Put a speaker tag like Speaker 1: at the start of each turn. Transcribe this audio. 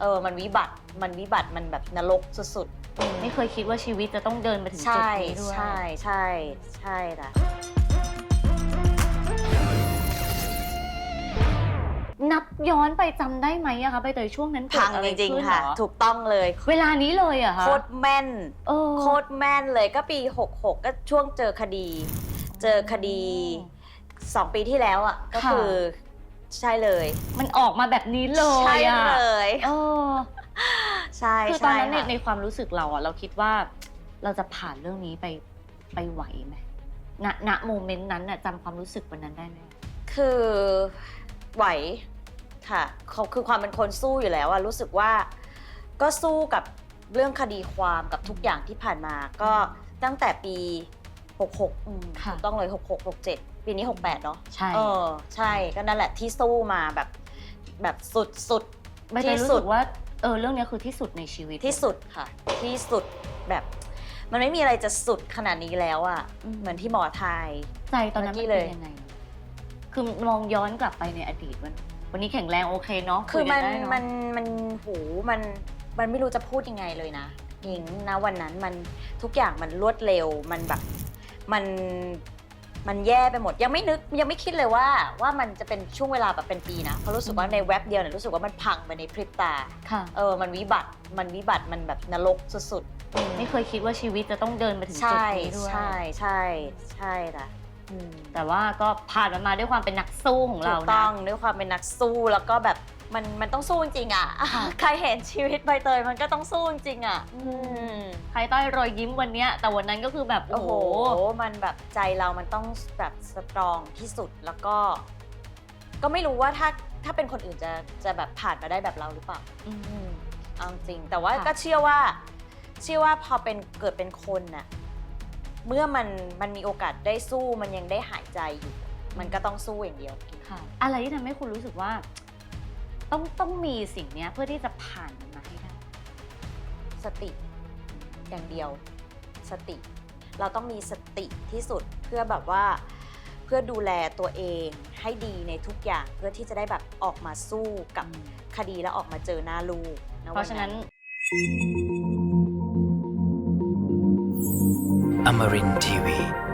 Speaker 1: เออมันวิบัติมันวิบัติมันแบบนรกสุดๆอืม
Speaker 2: ไม่เคยคิดว่าชีวิตจะต้องเดินมาถึงจุด
Speaker 1: ใช่
Speaker 2: นี้ด้วย
Speaker 1: ใช่ใช่ใช่ละ
Speaker 2: นับย้อนไปจำได้ไหมอะคะใบเตยช่วงนั้นเกิ
Speaker 1: พั
Speaker 2: ด
Speaker 1: ง
Speaker 2: อะไร
Speaker 1: จริง
Speaker 2: ขึ้น
Speaker 1: ๆ
Speaker 2: เหร
Speaker 1: ค่ะ
Speaker 2: อ
Speaker 1: ถูกต้องเลย
Speaker 2: เวลานี้เลยอะคะ
Speaker 1: โคตรแม่น
Speaker 2: เออ
Speaker 1: โคตรแม่นเลยก็ปี 66 ก็ช่วงเจอคดี เจอคดี 2 ปีที่แล้วอะก็
Speaker 2: ค่ะ
Speaker 1: คือ ใช่เลย
Speaker 2: มันออกมาแบบนี้เลย
Speaker 1: ใช่
Speaker 2: อะ
Speaker 1: เลย
Speaker 2: เออ
Speaker 1: ใช่
Speaker 2: คือตอน
Speaker 1: ใช่
Speaker 2: นั้นใน
Speaker 1: ค่ะ
Speaker 2: ในความรู้สึกเราอะเราคิดว่าเราจะผ่านเรื่องนี้ไปไปไหวไหมณณโมเมนต์นั้นอะจำความรู้สึกวันนั้นได้ไหม
Speaker 1: คือไหวค่ะเขาคือความเป็นคนสู้อยู่แล้วอะรู้สึกว่าก็สู้กับเรื่องคดีความกับทุกอย่างที่ผ่านมา ก็ตั้งแต่ปี 66อืม
Speaker 2: ค่ะ
Speaker 1: ถูกต้องเลย 66 67 ปีนี้ 68 เนาะ
Speaker 2: ใช่
Speaker 1: เออ ใช่ก็นั่นแหละที่สู้มาแบบ แบบสุดสุด
Speaker 2: ใบเตย
Speaker 1: ที่
Speaker 2: รู้
Speaker 1: สุ
Speaker 2: สึ
Speaker 1: ด
Speaker 2: กว่าเออเรื่องเนี้ยคือที่สุดในชีวิต
Speaker 1: ที่สุดค่ะ ที่สุดแบบ มันไม่มีอะไรจะสุดขนาดนี้แล้วอะเหมือนที่หมอทาย
Speaker 2: ใจตอนนั้น
Speaker 1: เมื่
Speaker 2: มัน
Speaker 1: อกี้
Speaker 2: เป็น
Speaker 1: เลย
Speaker 2: ยังไง คือมองย้อนกลับไปในอดีตวัน วันนี้แข็งแรงโอเคเนาะ
Speaker 1: คือมัน
Speaker 2: ยกัได้เะ
Speaker 1: มันมันหูมันมันไม่รู้จะพูดยังไงเลยนะหญิงนะวันนั้นมันทุกอย่างมันรวดเร็วมันแบบ มัน มันแย่ไปหมดยังไม่นึกยังไม่คิดเลยว่าว่ามันจะเป็นช่วงเวลาแบบเป็นปีนะเพราะรู้สึกว่าในแว็บเดียวเนี่ยรู้สึกว่ามันพังไปในพริบตา
Speaker 2: ค่ะ
Speaker 1: เออมันวิบัติมันวิบัติมันแบบนรกสุดๆอืม
Speaker 2: ไม่เคยคิดว่าชีวิตจะต้องเดินมาถึงจุด
Speaker 1: ใช่
Speaker 2: นี้ด้วย
Speaker 1: ใช่ใช่ใช่ละอืม
Speaker 2: แต่ว่าก็ผ่านมันมาด้วยความเป็นนักสู้ของ
Speaker 1: ถู
Speaker 2: เรา
Speaker 1: ก
Speaker 2: นะ
Speaker 1: ต้องด้วยความเป็นนักสู้แล้วก็แบบ มันมันต้องสู้จริงๆอะ
Speaker 2: ค่ะ
Speaker 1: ใครเห็นชีวิตใบเตยมันก็ต้องสู้จริงๆอะอืม
Speaker 2: ภายใต้รอยยิ้มวันเนี้ยแต่วันนั้นก็คือแบบโอ้
Speaker 1: โอ้
Speaker 2: โห
Speaker 1: โห มันแบบใจเรามันต้องแบบสตรองที่สุดแล้วก็ ก็ไม่รู้ว่าถ้าถ้าเป็นคนอื่นจะจะแบบผ่านมาได้แบบเราหรือเปล่า
Speaker 2: อืม
Speaker 1: อืมเอาจริง แต่ว่า
Speaker 2: ค่ะ
Speaker 1: ก็เชื่อว่า เชื่อว่าพอเป็นเกิดเป็นคนน่ะเมื่อมันมันมีโอกาสได้สู้มันยังได้หายใจอยู่ มันก็ต้องสู้อย่างเดียว
Speaker 2: ค่ะ อะไรที่ทำให้คุณรู้สึกว่า ต้องต้องมีสิ่งเนี้ยเพื่อที่จะผ่านมันมาให้ได้
Speaker 1: สติอย่างเดียว สติ เราต้องมีสติที่สุดเพื่อแบบว่า เพื่อดูแลตัวเองให้ดีในทุกอย่างเพื่อที่จะได้แบบออกมาสู้กับคดีแล้วออกมาเจอหน้าลูก
Speaker 2: เพราะฉะนั้น
Speaker 3: Amarin Tiwi.